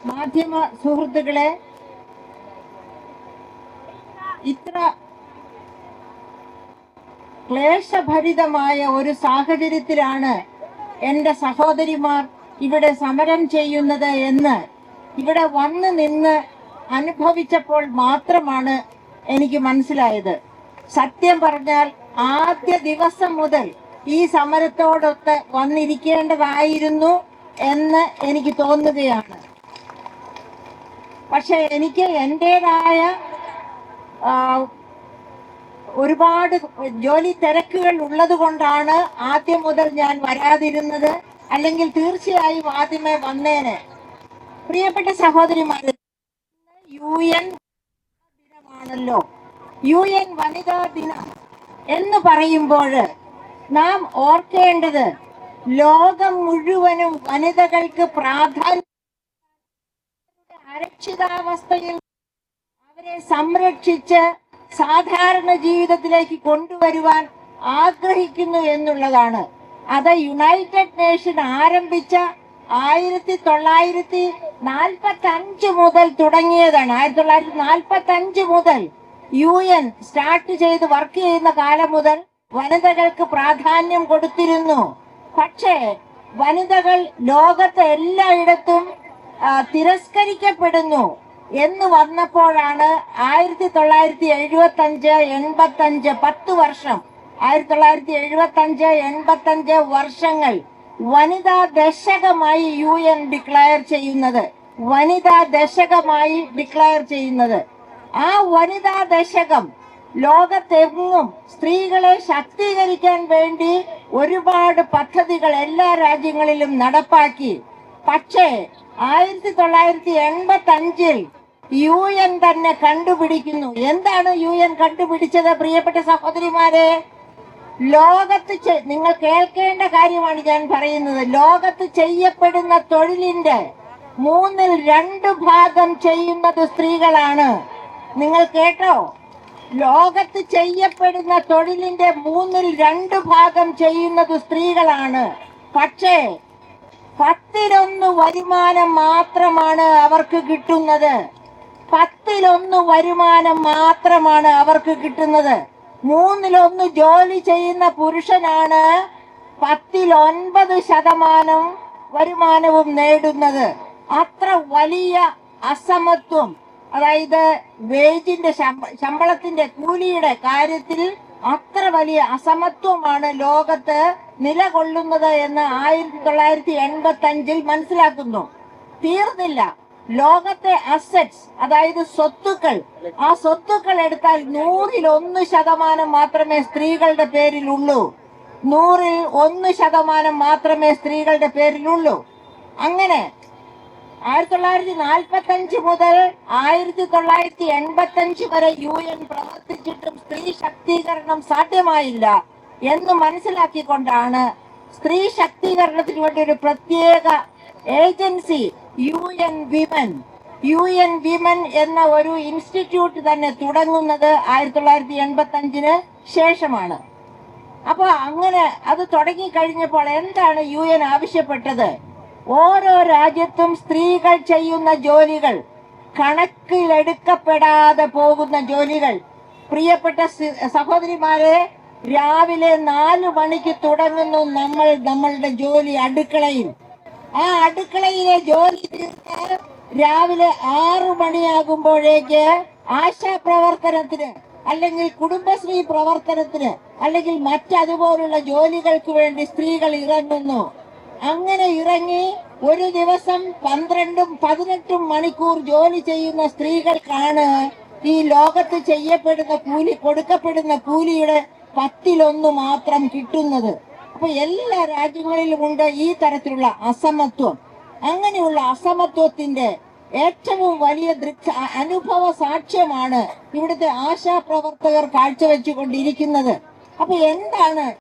മാധ്യമ സുഹൃത്തുക്കളെ ഇത്ര ക്ലേശഭരിതമായ ഒരു സാഹചര്യത്തിലാണ് എന്റെ സഹോദരിമാർ ഇവിടെ സമരം ചെയ്യുന്നത് എന്ന് ഇവിടെ വന്ന് നിന്ന് അനുഭവിച്ചപ്പോൾ മാത്രമാണ് എനിക്ക് മനസ്സിലായത്. സത്യം പറഞ്ഞാൽ ആദ്യ ദിവസം മുതൽ ഈ സമരത്തോടൊത്ത് വന്നിരിക്കേണ്ടതായിരുന്നു എന്ന് എനിക്ക് തോന്നുകയാണ്. പക്ഷെ എനിക്ക് എന്റെതായ ഒരുപാട് ജോലി തിരക്കുകൾ ഉള്ളത് കൊണ്ടാണ് ആദ്യം മുതൽ ഞാൻ വരാതിരുന്നത്. അല്ലെങ്കിൽ തീർച്ചയായും ആദ്യമേ വന്നേനെ. പ്രിയപ്പെട്ട സഹോദരിമാരെ യു എൻ ദിനമാണല്ലോ. യു എൻ വനിതാ ദിനം എന്ന് പറയുമ്പോൾ നാം ഓർക്കേണ്ടത് ലോകം മുഴുവനും വനിതകൾക്ക് പ്രാധാന്യം അരക്ഷിതാവസ്ഥയിൽ അവരെ സംരക്ഷിച്ച് സാധാരണ ജീവിതത്തിലേക്ക് കൊണ്ടുവരുവാൻ ആഗ്രഹിക്കുന്നു എന്നുള്ളതാണ്. അത് യുണൈറ്റഡ് നേഷൻ ആരംഭിച്ച ആയിരത്തി തൊള്ളായിരത്തി നാൽപ്പത്തി അഞ്ച് മുതൽ തുടങ്ങിയതാണ്. ആയിരത്തി തൊള്ളായിരത്തി നാൽപ്പത്തി അഞ്ച് മുതൽ യു എൻ സ്റ്റാർട്ട് ചെയ്ത് വർക്ക് ചെയ്യുന്ന കാലം മുതൽ വനിതകൾക്ക് പ്രാധാന്യം കൊടുത്തിരുന്നു. പക്ഷേ വനിതകൾ ലോകത്തെ എല്ലായിടത്തും തിരസ്കരിക്കപ്പെടുന്നു എന്ന് വന്നപ്പോഴാണ് ആയിരത്തി തൊള്ളായിരത്തി എഴുപത്തി അഞ്ച് എൺപത്തി അഞ്ച് പത്ത് വർഷം ആയിരത്തി തൊള്ളായിരത്തി എഴുപത്തി അഞ്ച് എൺപത്തി അഞ്ച് വർഷങ്ങൾ വനിതാ ദശകമായി യു എൻ ഡിക്ലയർ ചെയ്യുന്നത് വനിതാ ദശകമായി ഡിക്ലയർ ചെയ്യുന്നത്. ആ വനിതാ ദശകം ലോകത്തെങ്ങും സ്ത്രീകളെ ശാക്തീകരിക്കാൻ വേണ്ടി ഒരുപാട് പദ്ധതികൾ എല്ലാ രാജ്യങ്ങളിലും നടപ്പാക്കി. പക്ഷേ ആയിരത്തി തൊള്ളായിരത്തി എൺപത്തി അഞ്ചിൽ യു എൻ തന്നെ കണ്ടുപിടിക്കുന്നു. എന്താണ് യു എൻ കണ്ടുപിടിച്ചത് പ്രിയപ്പെട്ട സഹോദരിമാരെ? ലോകത്ത് നിങ്ങൾ കേൾക്കേണ്ട കാര്യമാണ് ഞാൻ പറയുന്നത്. ലോകത്ത് ചെയ്യപ്പെടുന്ന തൊഴിലിന്റെ മൂന്നിൽ രണ്ട് ഭാഗം ചെയ്യുന്നത് സ്ത്രീകളാണ്. നിങ്ങൾ കേട്ടോ? ലോകത്ത് ചെയ്യപ്പെടുന്ന തൊഴിലിന്റെ മൂന്നിൽ രണ്ട് ഭാഗം ചെയ്യുന്നത് സ്ത്രീകളാണ്. പക്ഷേ പത്തിലൊന്ന് വരുമാനം മാത്രമാണ് അവർക്ക് കിട്ടുന്നത്. പത്തിലൊന്ന് വരുമാനം മാത്രമാണ് അവർക്ക് കിട്ടുന്നത്. മൂന്നിലൊന്ന് ജോലി ചെയ്യുന്ന പുരുഷനാണ് പത്തിൽ ഒൻപത് ശതമാനം വരുമാനവും നേടുന്നത്. അത്ര വലിയ അസമത്വം അതായത് വേജിന്റെ ശമ്പ- ശമ്പളത്തിന്റെ കൂലിയുടെ കാര്യത്തിൽ അത്ര വലിയ അസമത്വമാണ് ലോകത്ത് നിലകൊള്ളുന്നത് എന്ന് ആയിരത്തി തൊള്ളായിരത്തി എൺപത്തി അഞ്ചിൽ മനസ്സിലാക്കുന്നു. തീർന്നില്ല. ലോകത്തെ അസറ്റ്സ് അതായത് സ്വത്തുക്കൾ ആ സ്വത്തുക്കൾ എടുത്താൽ നൂറിൽ ഒന്ന് ശതമാനം മാത്രമേ സ്ത്രീകളുടെ പേരിലുള്ളൂ. നൂറിൽ ഒന്ന് ശതമാനം മാത്രമേ സ്ത്രീകളുടെ പേരിലുള്ളൂ. അങ്ങനെ ആയിരത്തി തൊള്ളായിരത്തി നാൽപ്പത്തി അഞ്ച് മുതൽ ആയിരത്തി തൊള്ളായിരത്തി എൺപത്തി അഞ്ച് വരെ യു എൻ പ്രവർത്തിച്ചിട്ടും സ്ത്രീ ശാക്തീകരണം സാധ്യമായില്ല എന്ന് മനസ്സിലാക്കിക്കൊണ്ടാണ് സ്ത്രീ ശാക്തീകരണത്തിന് വേണ്ടി ഒരു പ്രത്യേക agency U N women. U N women എന്ന ഒരു ഇൻസ്റ്റിറ്റ്യൂട്ട് തന്നെ തുടങ്ങുന്നത് ആയിരത്തി തൊള്ളായിരത്തി എൺപത്തി അഞ്ചിന് ശേഷമാണ്. അപ്പോൾ അങ്ങനെ അത് തുടങ്ങി കഴിഞ്ഞപ്പോൾ എന്താണ് യു എൻ ആവശ്യപ്പെട്ടത്? ഓരോ രാജ്യത്തും സ്ത്രീകൾ ചെയ്യുന്ന ജോലികൾ കണക്കിലെടുക്കപ്പെടാതെ പോകുന്ന ജോലികൾ. പ്രിയപ്പെട്ട സഹോദരിമാരെ രാവിലെ നാല് മണിക്ക് തുടങ്ങുന്നു നമ്മൾ നമ്മളുടെ ജോലി അടുക്കളയിൽ. ആ അടുക്കളയിലെ ജോലി രാവിലെ ആറു മണിയാകുമ്പോഴേക്ക് ആശാപ്രവർത്തനത്തിന് അല്ലെങ്കിൽ കുടുംബശ്രീ പ്രവർത്തനത്തിന് അല്ലെങ്കിൽ മറ്റതുപോലുള്ള ജോലികൾക്ക് വേണ്ടി സ്ത്രീകൾ ഇറങ്ങുന്നു. അങ്ങനെ ഇറങ്ങി ഒരു ദിവസം പന്ത്രണ്ടും പതിനെട്ടും മണിക്കൂർ ജോലി ചെയ്യുന്ന സ്ത്രീകൾക്കാണ് ഈ ലോകത്ത് ചെയ്യപ്പെടുന്ന കൂലി കൊടുക്കപ്പെടുന്ന കൂലിയുടെ പത്തിലൊന്ന് മാത്രം കിട്ടുന്നത്. അപ്പൊ എല്ലാ രാജ്യങ്ങളിലും ഉണ്ട് ഈ തരത്തിലുള്ള അസമത്വം. അങ്ങനെയുള്ള അസമത്വത്തിന്റെ ഏറ്റവും വലിയ ദൃക്ഷ അനുഭവ സാക്ഷ്യമാണ് ഇവിടുത്തെ ആശാപ്രവർത്തകർ കാഴ്ചവെച്ചുകൊണ്ടിരിക്കുന്നത്. അപ്പൊ എന്താണ്